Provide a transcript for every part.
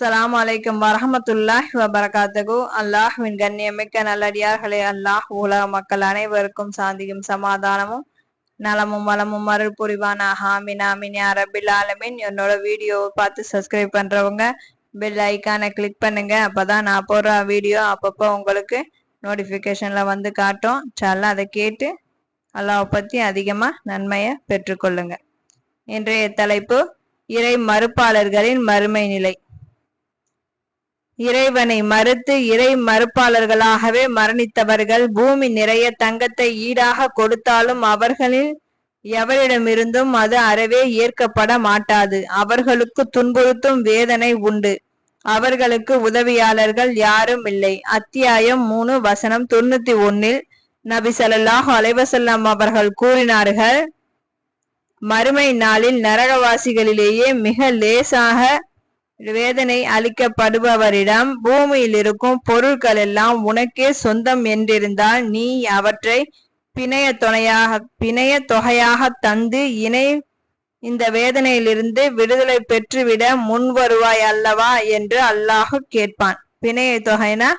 அஸ்லாம் வலைக்கம் வரமத்துல்லாஹ் வபரகாத்தகு அல்லாஹ்வின் கண்ணியமிக்க நல்லடியார்களே அல்லாஹ் உலக மக்கள் அனைவருக்கும் சாந்தியும் சமாதானமும் நலமும் வளமும் அருள் புரிவான ஹாமின் ஆமின் அரபில் ஆலமின். என்னோட வீடியோவை பார்த்து சப்ஸ்கிரைப் பண்றவங்க பெல் ஐக்கானை கிளிக் பண்ணுங்க. அப்பதான் நான் போடுற வீடியோ அப்பப்போ உங்களுக்கு நோட்டிஃபிகேஷன்ல வந்து காட்டும். சல்ல அதை கேட்டு அல்லாவை பத்தி அதிகமா நன்மையை பெற்றுக்கொள்ளுங்க. இன்றைய தலைப்பு இறை மறுப்பாளர்களின் மறுமை நிலை. இறைவனை மறுத்து இறை மறுப்பாளர்களாகவே மரணித்தவர்கள் பூமி நிறைய தங்கத்தை ஈடாக கொடுத்தாலும் அவர்களில் எவரிடமிருந்தும் அது அறவே ஏற்கப்பட மாட்டாது. அவர்களுக்கு துன்புறுத்தும் வேதனை உண்டு. அவர்களுக்கு உதவியாளர்கள் யாரும் இல்லை. அத்தியாயம் மூணு வசனம் தொண்ணூத்தி ஒன்னில் நபி சல்லாஹ் அலைவசல்லாம் அவர்கள் கூறினார்கள் மறுமை நாளில் நரகவாசிகளிலேயே மிக லேசாக வேதனை அளிக்கப்படுபவரிடம் பூமியில் இருக்கும் பொருட்கள் எல்லாம் உனக்கே சொந்தம் என்றிருந்தால் நீ அவற்றை பிணைய துணையாக பிணைய தொகையாக தந்து இணை இந்த வேதனையிலிருந்து விடுதலை பெற்றுவிட முன் வருவாய் அல்லவா என்று அல்லாஹு கேட்பான். பிணைய தொகைனா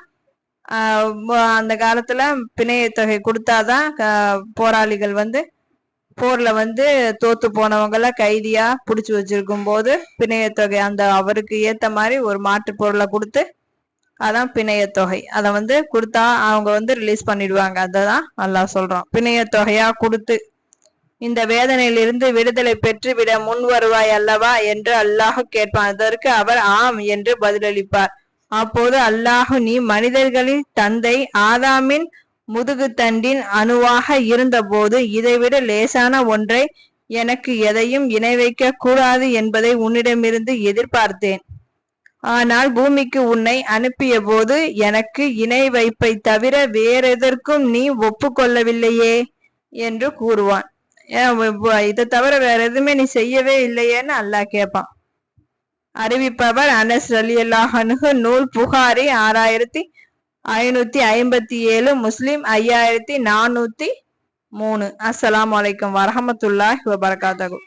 அந்த காலத்துல பிணைய தொகை கொடுத்தாதான் போராளிகள் வந்து போர்ல வந்து தோத்து போனவங்கள கைதியா புடிச்சு வச்சிருக்கும் போது பிணைய தொகை அந்த அவருக்கு ஏத்த மாதிரி ஒரு மாற்று பொருளை கொடுத்து அதான் பிணையத்தொகை அதை வந்து கொடுத்தா அவங்க வந்து ரிலீஸ் பண்ணிடுவாங்க. அதான் நல்லா சொல்றோம். பிணையத்தொகையா கொடுத்து இந்த வேதனையிலிருந்து விடுதலை பெற்று விட முன் வருவாய் அல்லவா என்று அல்லாஹ் கேட்பான். அதற்கு அவர் ஆம் என்று பதிலளிப்பார். அப்போது அல்லாஹு நீ மனிதர்களின் தந்தை ஆதாமின் முதுகுத்தண்டின் அணுவாக இருந்தபோது இதைவிட லேசான ஒன்றை எனக்கு எதையும் இணை வைக்க கூடாது என்பதை உன்னிடமிருந்து எதிர்பார்த்தேன். ஆனால் பூமிக்கு உன்னை அனுப்பிய போது எனக்கு இணை வைப்பை தவிர வேறெதற்கும் நீ ஒப்புக்கொள்ளவில்லையே என்று கூறுவான். இதை தவிர வேற எதுவுமே நீ செய்யவே இல்லையேன்னு அல்லாஹ் கேட்பான். அறிவிப்பவர் அனஸ் அலி அல்லாஹனுகு நூல் புகாரி ஆறாயிரத்தி ஐநூத்தி ஐம்பத்தி ஏழு முஸ்லிம் ஐயாயிரத்தி நானூத்தி மூணு. அஸ்லாம் வலைக்கம் வரமத்துல்லாஹ் வபரகாத்தகு